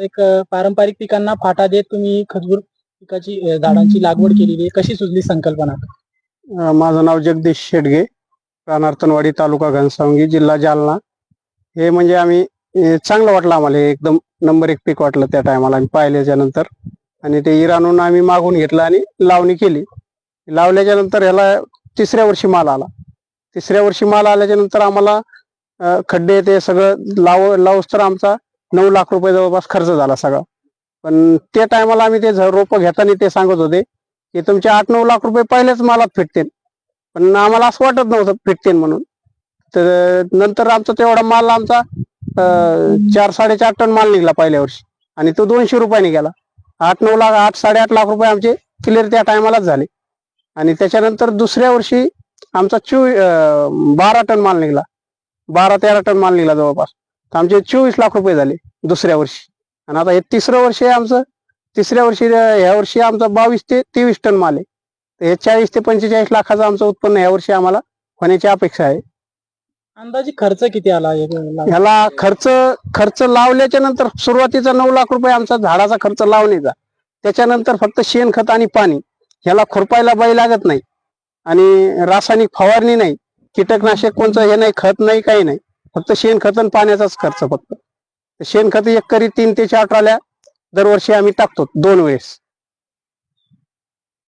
एक पारंपरिक पिकांना फाटा देत तुम्ही खजूर पिकाची झाडांची लागवड केलेली आहे. कशी सुचली संकल्पना? माझं नाव जगदीश शेडगे प्राणार्थनवाडी तालुका घनसावंगी जिल्हा जालना. हे म्हणजे आम्ही चांगलं वाटलं आम्हाला. एकदम नंबर एक पीक वाटलं त्या टायमाला आम्ही पाहिल्याच्या नंतर. आणि ते इराणून आम्ही मागून घेतलं आणि लावणी केली. लावल्याच्या नंतर ह्याला तिसऱ्या वर्षी माल आला. तिसऱ्या वर्षी माल आल्याच्यानंतर आम्हाला खड्डे ते सगळं लाव लावूस तर आमचा नऊ लाख रुपये जवळपास खर्च झाला सगळा. पण त्या टायमाला आम्ही ते रोपं घेताना ते सांगत होते की तुमचे आठ नऊ लाख रुपये पहिल्याच मालात फिटतील. पण आम्हाला असं वाटत नव्हतं फिटतील म्हणून. तर नंतर आमचा तेवढा माल आमचा चार साडेचार टन माल निघाला पहिल्या वर्षी. आणि तो दोनशे रुपयाने गेला. आठ नऊ लाख आठ साडेआठ लाख रुपये आमचे क्लिअर त्या टायमालाच झाले. आणि त्याच्यानंतर दुसऱ्या वर्षी आमचा चो बारा टन माल निघाला. बारा तेरा टन माल निघाला जवळपास. तर आमचे चोवीस लाख रुपये झाले दुसऱ्या वर्षी. आणि आता हे तिसरं वर्ष आहे आमचं. तिसऱ्या वर्षी ह्या वर्षी आमचा बावीस ते तेवीस टन माल आहे. तर हे चाळीस ते पंचेचाळीस लाखाचं आमचं उत्पन्न ह्या वर्षी आम्हाला होण्याची अपेक्षा आहे. अंदाजे खर्च किती आला? ह्याला खर्च खर्च लावल्याच्या नंतर सुरुवातीचा नऊ लाख रुपये आमचा झाडाचा खर्च लावणीचा. त्याच्यानंतर फक्त शेणखत आणि पाणी. ह्याला खुरपायला बाई लागत नाही. आणि रासायनिक फवारणी नाही. कीटकनाशक कोणतं हे नाही खत नाही काही नाही. फक्त शेणखत आणि पाण्याचाच खर्च फक्त. शेणखत एक करी तीन ते चार ट्रॉल्या दरवर्षी आम्ही टाकतो दोन वेळेस.